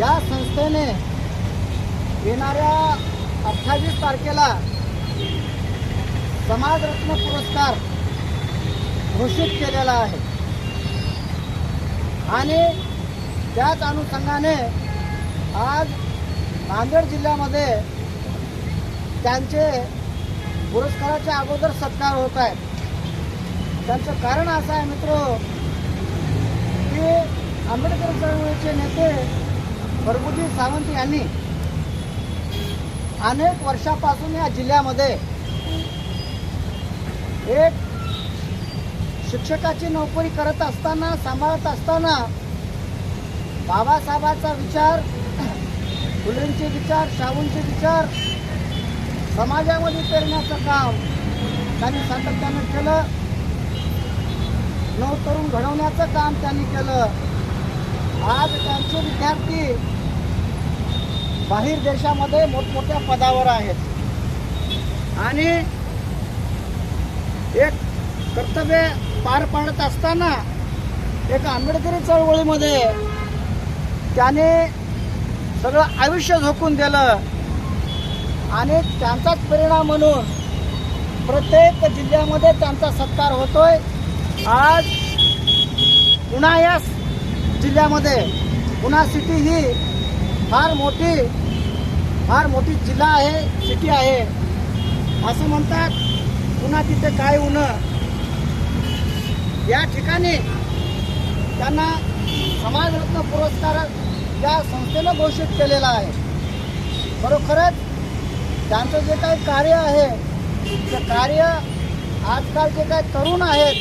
या संस्थेने येणाऱ्या अठ्ठावीस तारखेला समाजरत्न पुरस्कार घोषित केलेला आहे. आणि त्याच अनुषंगाने आज नांदेड जिल्ह्यामध्ये त्यांचे पुरस्काराच्या अगोदर सत्कार होत आहेत. त्यांचं कारण असं आहे मित्र की आंबेडकर चळवळीचे नेते प्रभुजी सावंत यांनी अनेक वर्षापासून या जिल्ह्यामध्ये एक शिक्षकाची नोकरी करत असताना सांभाळत असताना बाबासाहेबाचा विचार फुलेंचे विचार शाहूंचे विचार समाजामध्ये पेरण्याचं काम त्यांनी सातत्यानं केलं. नवतरुण घडवण्याचं काम त्यांनी केलं. आज त्यांचे विद्यार्थी बाहेर देशामध्ये मोठमोठ्या पदावर आहेत. आणि एक कर्तव्य पार पाडत असताना एक आंबेडकरी चळवळीमध्ये त्याने सगळं आयुष्य झोकून दिलं आणि त्यांचाच परिणाम म्हणून प्रत्येक जिल्ह्यामध्ये त्यांचा सत्कार होतोय. आज पुन्हा या जिल्ह्यामध्ये पुन्हा सिटी ही फार मोठी फार मोठी जिल्हा आहे सिटी आहे. असं म्हणतात पुन्हा तिथे काय होणं? या ठिकाणी त्यांना समाजरत्न पुरस्कार या संस्थेनं घोषित केलेला आहे. खरोखरच त्यांचं जे काही कार्य आहे ते कार्य आजकाल जे काही तरुण आहेत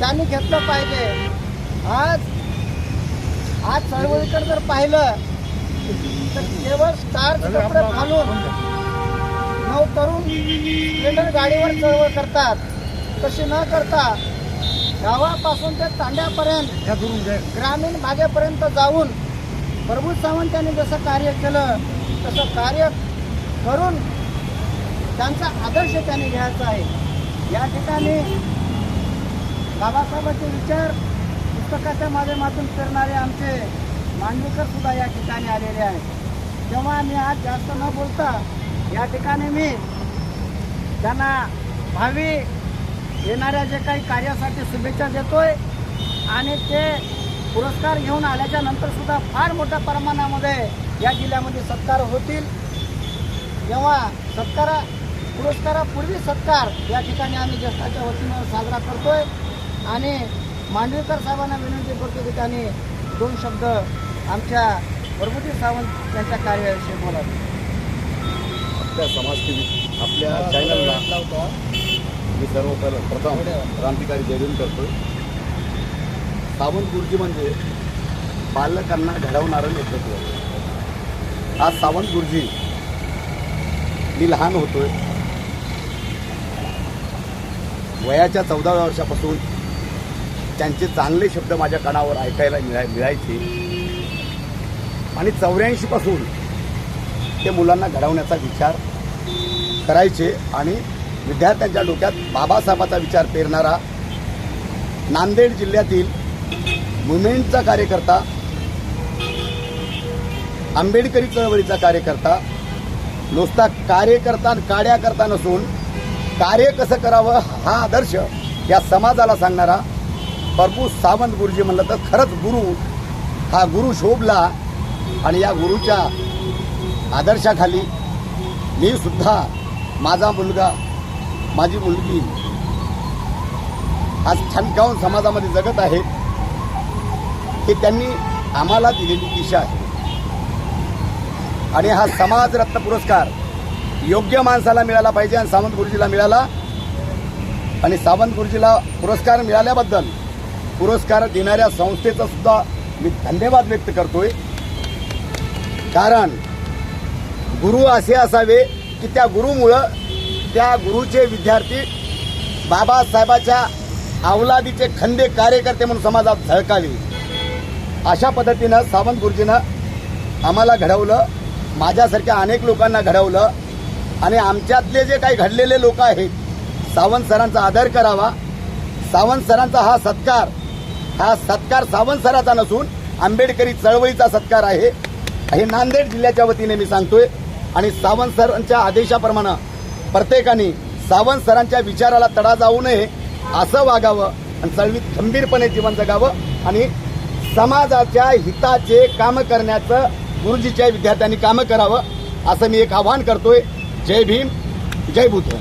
त्यांनी घेतलं पाहिजे. आज आज चळवळीकडे जर पाहिलं तर केवळ स्टार्च कपडे घालून नऊ तरुण स्प्लेंडर गाडीवर चळवळ करतात. तशी न करता गावापासून ते तांड्यापर्यंत ग्रामीण भागेपर्यंत जाऊन प्रभू सावंत यांनी जसं कार्य केलं तसं कार्य करून त्यांचा आदर्श त्यांनी घ्यायचा आहे. या ठिकाणी बाबासाहेबांचे विचार पुस्तकाच्या माध्यमातून फिरणारे आमचे मांडवीकर सुद्धा या ठिकाणी आलेले आहेत. तेव्हा मी आज जास्त न बोलता या ठिकाणी मी त्यांना भावी येणाऱ्या जे काही कार्यासाठी शुभेच्छा देतोय आणि ते पुरस्कार घेऊन आल्याच्यानंतर सुद्धा फार मोठ्या प्रमाणामध्ये या जिल्ह्यामध्ये सत्कार होतील. तेव्हा सत्कारा पुरस्कारापूर्वी सत्कार या ठिकाणी आम्ही ज्येष्ठाच्या वतीनं साजरा करतोय आणि मांडवीकर साहेबांना विनंती करतो की त्यांनी दोन शब्द आमच्या प्रभुजी सावंत यांच्या कार्याविषयी बोलावे. आपल्या समाज टी व्ही आपल्या चॅनलला मी सर्व प्रथम क्रांतिकारी जयदून करतोय सावंत गुरुजी म्हणजे बालकांना घडवणारं नेतृत्व. आज सावंत गुरुजी मी लहान होतोय. वयाच्या चौदाव्या वर्षापासून त्यांचे चांगले शब्द माझ्या कानावर ऐकायला मिळाय मिळायचे. आणि चौऱ्याऐंशीपासून ते मुलांना घडवण्याचा विचार करायचे आणि विद्यार्थ्यांच्या डोक्यात बाबासाहेबाचा विचार पेरणारा नांदेड जिल्ह्यातील मुवमेंटचा कार्यकर्ता आंबेडकरी चळवळीचा कार्यकर्ता नुसता कार्यकर्ता काड्या करता नसून कार्य कसं करावं हा आदर्श या समाजाला सांगणारा प्रभू सावंत गुरुजी म्हणलं तर खरंच गुरु. हा गुरु शोभला आणि या गुरुच्या आदर्शाखाली मी सुद्धा माझा मुलगा माझी मुलगी आज ठणकावून समाजामध्ये जगत आहे. हे त्यांनी आम्हाला दिलेली दिशा आहे. आणि हा समाजरत्न पुरस्कार योग्य माणसाला मिळाला पाहिजे आणि सावंत गुरुजीला मिळाला. आणि सावंत गुरुजीला पुरस्कार मिळाल्याबद्दल पुरस्कार देणाऱ्या संस्थेचा सुद्धा मी धन्यवाद व्यक्त करतोय. कारण गुरु असे असावे की त्या गुरुमुळं त्या गुरुचे विद्यार्थी बाबासाहेबाच्या अवलादीचे खंदे कार्यकर्ते म्हणून समाजात झळकावे. अशा पद्धतीनं सावंत गुरुजीनं आम्हाला घडवलं माझ्यासारख्या अनेक लोकांना घडवलं आणि आमच्यातले जे काही घडलेले लोक आहेत सावंत सरांचा आदर करावा. सावंत सरांचा हा सत्कार हा सत्कार सावंत सराचा नसून आंबेडकरी चळवळीचा सत्कार आहे. हे नांदेड जिल्ह्याच्या वतीने मी सांगतोय. आणि सावंत सरांच्या आदेशाप्रमाणे प्रत्येकाने सावंत सरांच्या विचाराला तडा जाऊ नये असं वागावं आणि चळवीत खंबीरपणे जीवन जगावं आणि समाजाच्या हिताचे काम करण्याचं गुरुजीच्या विद्यार्थ्यांनी कामं करावं असं मी एक आवाहन करतोय. जय भीम जय बुद्ध